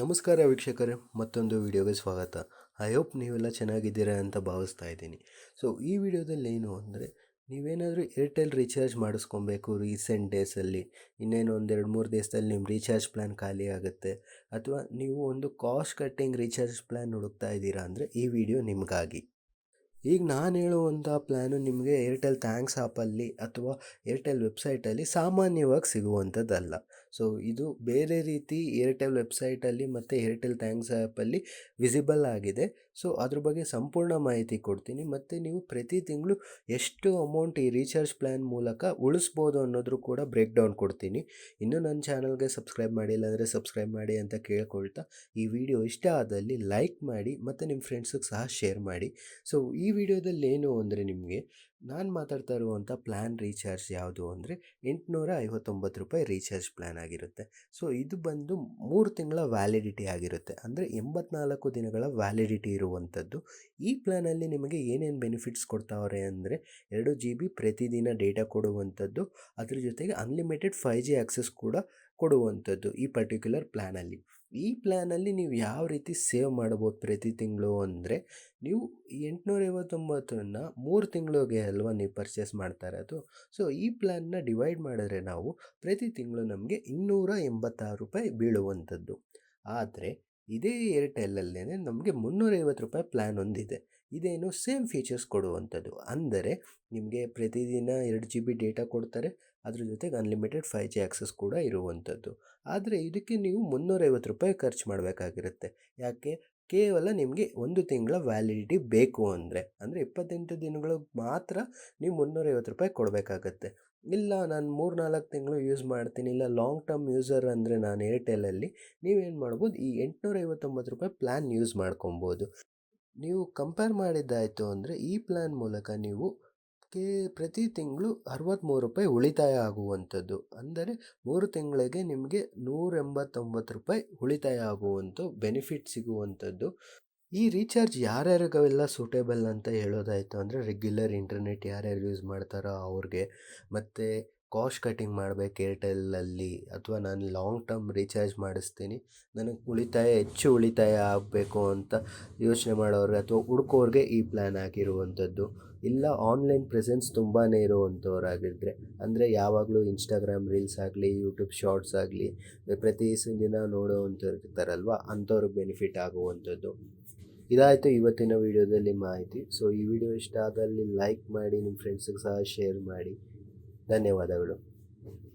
ನಮಸ್ಕಾರ ವೀಕ್ಷಕರೇ, ಮತ್ತೊಂದು ವಿಡಿಯೋಗೆ ಸ್ವಾಗತ. ಐ ಹೋಪ್ ನೀವೆಲ್ಲ ಚೆನ್ನಾಗಿದ್ದೀರಾ ಅಂತ ಭಾವಿಸ್ತಾ ಇದ್ದೀನಿ. ಸೊ ಈ ವಿಡಿಯೋದಲ್ಲಿ ಏನು ಅಂದರೆ, ನೀವೇನಾದರೂ ಏರ್ಟೆಲ್ ರೀಚಾರ್ಜ್ ಮಾಡಿಸ್ಕೊಬೇಕು ರೀಸೆಂಟ್ ಡೇಸಲ್ಲಿ ಇನ್ನೇನು ಒಂದೆರಡು ಮೂರು ದಿವಸದಲ್ಲಿ ನಿಮ್ಮ ರೀಚಾರ್ಜ್ ಪ್ಲ್ಯಾನ್ ಖಾಲಿ ಆಗುತ್ತೆ. ಅಥವಾ ನೀವು ಒಂದು ಕಾಸ್ಟ್ ಕಟ್ಟಿಂಗ್ ರೀಚಾರ್ಜ್ ಪ್ಲ್ಯಾನ್ ಹುಡುಕ್ತಾ ಇದ್ದೀರಾ ಅಂದರೆ, ಈ ವಿಡಿಯೋ ನಿಮಗಾಗಿ. ಈಗ ನಾನು ಹೇಳುವಂಥ ಪ್ಲ್ಯಾನು ನಿಮಗೆ ಏರ್ಟೆಲ್ ಥ್ಯಾಂಕ್ಸ್ ಆ್ಯಪಲ್ಲಿ ಅಥವಾ ಏರ್ಟೆಲ್ ವೆಬ್ಸೈಟಲ್ಲಿ ಸಾಮಾನ್ಯವಾಗಿ ಸಿಗುವಂಥದ್ದಲ್ಲ ಸೊ ಇದು ಬೇರೆ ರೀತಿ ಏರ್ಟೆಲ್ ವೆಬ್ಸೈಟಲ್ಲಿ ಮತ್ತು ಏರ್ಟೆಲ್ ಥ್ಯಾಂಕ್ಸ್ ಆ್ಯಪಲ್ಲಿ ವಿಸಿಬಲ್ ಆಗಿದೆ. ಸೊ ಅದ್ರ ಬಗ್ಗೆ ಸಂಪೂರ್ಣ ಮಾಹಿತಿ ಕೊಡ್ತೀನಿ. ಮತ್ತು ನೀವು ಪ್ರತಿ ತಿಂಗಳು ಎಷ್ಟು ಅಮೌಂಟ್ ಈ ರೀಚಾರ್ಜ್ ಪ್ಲ್ಯಾನ್ ಮೂಲಕ ಉಳಿಸ್ಬೋದು ಅನ್ನೋದ್ರೂ ಕೂಡ ಬ್ರೇಕ್ ಡೌನ್ ಕೊಡ್ತೀನಿ. ಇನ್ನೂ ನನ್ನ ಚಾನಲ್ಗೆ ಸಬ್ಸ್ಕ್ರೈಬ್ ಮಾಡಿಲ್ಲ ಅಂದರೆ ಸಬ್ಸ್ಕ್ರೈಬ್ ಮಾಡಿ ಅಂತ ಕೇಳ್ಕೊಳ್ತಾ. ಈ ವಿಡಿಯೋ ಇಷ್ಟ ಆದಲ್ಲಿ ಲೈಕ್ ಮಾಡಿ ಮತ್ತು ನಿಮ್ಮ ಫ್ರೆಂಡ್ಸಿಗೆ ಸಹ ಶೇರ್ ಮಾಡಿ. ಸೊ ಈ ವಿಡಿಯೋದಲ್ಲಿ ಏನು ಅಂದರೆ ನಿಮಗೆ ನಾನು ಮಾತಾಡ್ತಾ ಇರುವಂಥ ಪ್ಲ್ಯಾನ್ ರೀಚಾರ್ಜ್ ಯಾವುದು ಅಂದರೆ ಎಂಟುನೂರ ಐವತ್ತೊಂಬತ್ತು ರೂಪಾಯಿ ರೀಚಾರ್ಜ್ ಪ್ಲ್ಯಾನ್ ಆಗಿರುತ್ತೆ. ಸೊ ಇದು ಬಂದು ಮೂರು ತಿಂಗಳ ವ್ಯಾಲಿಡಿಟಿ ಆಗಿರುತ್ತೆ. ಅಂದರೆ ಎಂಬತ್ನಾಲ್ಕು ದಿನಗಳ ವ್ಯಾಲಿಡಿಟಿ ಇರುವಂಥದ್ದು ಈ ಪ್ಲ್ಯಾನಲ್ಲಿ ನಿಮಗೆ ಏನೇನು ಬೆನಿಫಿಟ್ಸ್ ಕೊಡ್ತಾವ್ರೆ ಅಂದರೆ ಎರಡು ಜಿ ಬಿ ಪ್ರತಿದಿನ ಡೇಟಾ ಕೊಡುವಂಥದ್ದು ಅದ್ರ ಜೊತೆಗೆ ಅನ್ಲಿಮಿಟೆಡ್ ಫೈ ಜಿ ಆಕ್ಸೆಸ್ ಕೂಡ ಕೊಡುವಂಥದ್ದು ಈ ಪರ್ಟಿಕ್ಯುಲರ್ ಪ್ಲ್ಯಾನಲ್ಲಿ ಈ ಪ್ಲ್ಯಾನಲ್ಲಿ ನೀವು ಯಾವ ರೀತಿ ಸೇವ್ ಮಾಡ್ಬೋದು ಪ್ರತಿ ತಿಂಗಳು ಅಂದರೆ, ನೀವು ಎಂಟುನೂರ ಐವತ್ತೊಂಬತ್ತನ್ನು ಮೂರು ತಿಂಗಳಿಗೆ ಅಲ್ವಾ ನೀವು ಪರ್ಚೇಸ್ ಮಾಡ್ತಾ ಇರೋದು. ಸೊ ಈ ಪ್ಲ್ಯಾನ್ನ ಡಿವೈಡ್ ಮಾಡಿದ್ರೆ ನಾವು ಪ್ರತಿ ತಿಂಗಳು ನಮಗೆ ಇನ್ನೂರ ಎಂಬತ್ತಾರು ರೂಪಾಯಿ ಬೀಳುವಂಥದ್ದು. ಆದರೆ, ಇದೇ ಏರ್ಟೆಲ್ಲಲ್ಲೇ ನಮಗೆ ಮುನ್ನೂರೈವತ್ತು ರೂಪಾಯಿ ಪ್ಲ್ಯಾನ್ ಒಂದಿದೆ. ಇದೇನು ಸೇಮ್ ಫೀಚರ್ಸ್ ಕೊಡುವಂಥದ್ದು. ಅಂದರೆ ನಿಮಗೆ ಪ್ರತಿದಿನ ಎರಡು ಜಿ ಬಿ ಡೇಟಾ ಕೊಡ್ತಾರೆ, ಅದ್ರ ಜೊತೆಗೆ ಅನ್ಲಿಮಿಟೆಡ್ ಫೈ ಜಿ ಆ್ಯಕ್ಸಸ್ ಕೂಡ ಇರುವಂಥದ್ದು. ಆದರೆ ಇದಕ್ಕೆ ನೀವು ಮುನ್ನೂರೈವತ್ತು ರೂಪಾಯಿ ಖರ್ಚು ಮಾಡಬೇಕಾಗಿರುತ್ತೆ. ಯಾಕೆ? ಕೇವಲ ನಿಮಗೆ ಒಂದು ತಿಂಗಳ ವ್ಯಾಲಿಡಿಟಿ ಬೇಕು ಅಂದರೆ. ಅಂದರೆ ಇಪ್ಪತ್ತೆಂಟು ದಿನಗಳು ಮಾತ್ರ ನೀವು ಮುನ್ನೂರೈವತ್ತು ರೂಪಾಯಿ ಕೊಡಬೇಕಾಗತ್ತೆ. ಇಲ್ಲ, ನಾನು ಮೂರು ನಾಲ್ಕು ತಿಂಗಳು ಯೂಸ್ ಮಾಡ್ತೀನಿ, ಇಲ್ಲ ಲಾಂಗ್ ಟರ್ಮ್ ಯೂಸರ್ ಅಂದರೆ ನಾನು ಏರ್ಟೆಲಲ್ಲಿ ನೀವೇನು ಮಾಡ್ಬೋದು? ಈ ಎಂಟುನೂರ ಐವತ್ತೊಂಬತ್ತು ರೂಪಾಯಿ ಪ್ಲ್ಯಾನ್ ಯೂಸ್ ಮಾಡ್ಕೊಬೋದು. ನೀವು ಕಂಪೇರ್ ಮಾಡಿದ್ದಾಯಿತು ಅಂದರೆ ಈ ಪ್ಲ್ಯಾನ್ ಮೂಲಕ ನೀವು ಕೇ, ಪ್ರತಿ ತಿಂಗಳು ಅರವತ್ತ್ಮೂರು ರೂಪಾಯಿ ಉಳಿತಾಯ ಆಗುವಂಥದ್ದು. ಅಂದರೆ ಮೂರು ತಿಂಗಳಿಗೆ ನಿಮಗೆ ನೂರ ಎಂಬತ್ತೊಂಬತ್ತು ರೂಪಾಯಿ ಉಳಿತಾಯ ಆಗುವಂಥ ಬೆನಿಫಿಟ್ ಸಿಗುವಂಥದ್ದು. ಈ ರೀಚಾರ್ಜ್ ಯಾರ್ಯಾರಿಗೆಲ್ಲ ಸೂಟೇಬಲ್ ಅಂತ ಹೇಳೋದಾಯಿತು ಅಂದರೆ ರೆಗ್ಯುಲರ್ ಇಂಟರ್ನೆಟ್ ಯಾರ್ಯಾರು ಯೂಸ್ ಮಾಡ್ತಾರೋ ಅವ್ರಿಗೆ. ಮತ್ತು ಕಾಸ್ಟ್ ಕಟ್ಟಿಂಗ್ ಮಾಡಬೇಕು ಏರ್ಟೆಲ್ಲಲ್ಲಿ ಅಥವಾ ನಾನು ಲಾಂಗ್ ಟರ್ಮ್ ರೀಚಾರ್ಜ್ ಮಾಡಿಸ್ತೀನಿ. ನನಗೆ ಉಳಿತಾಯ, ಹೆಚ್ಚು ಉಳಿತಾಯ ಆಗಬೇಕು ಅಂತ ಯೋಚನೆ ಮಾಡೋರಿಗೆ ಅಥವಾ ಹುಡ್ಕೋರಿಗೆ ಈ ಪ್ಲ್ಯಾನ್ ಆಗಿರುವಂಥದ್ದು ಇಲ್ಲ ಆನ್ಲೈನ್ ಪ್ರೆಸೆನ್ಸ್ ತುಂಬಾ ಇರುವಂಥವ್ರಾಗಿದ್ದರೆ ಅಂದರೆ ಯಾವಾಗಲೂ ಇನ್ಸ್ಟಾಗ್ರಾಮ್ ರೀಲ್ಸ್ ಆಗಲಿ ಯೂಟ್ಯೂಬ್ ಶಾರ್ಟ್ಸ್ ಆಗಲಿ, ಪ್ರತಿ ದಿನ ನೋಡೋವಂಥವ್ರು ಇರ್ತಾರಲ್ವ ಅಂಥವ್ರಿಗೆ ಬೆನಿಫಿಟ್ ಆಗುವಂಥದ್ದು. ಇದಾಯಿತು ಇವತ್ತಿನ ವಿಡಿಯೋದಲ್ಲಿ ಮಾಹಿತಿ. ಸೊ ಈ ವಿಡಿಯೋ ಇಷ್ಟ ಆದಲ್ಲಿ ಲೈಕ್ ಮಾಡಿ ನಿಮ್ಮ ಫ್ರೆಂಡ್ಸಿಗೆ ಸಹ ಶೇರ್ ಮಾಡಿ. ಧನ್ಯವಾದಗಳು.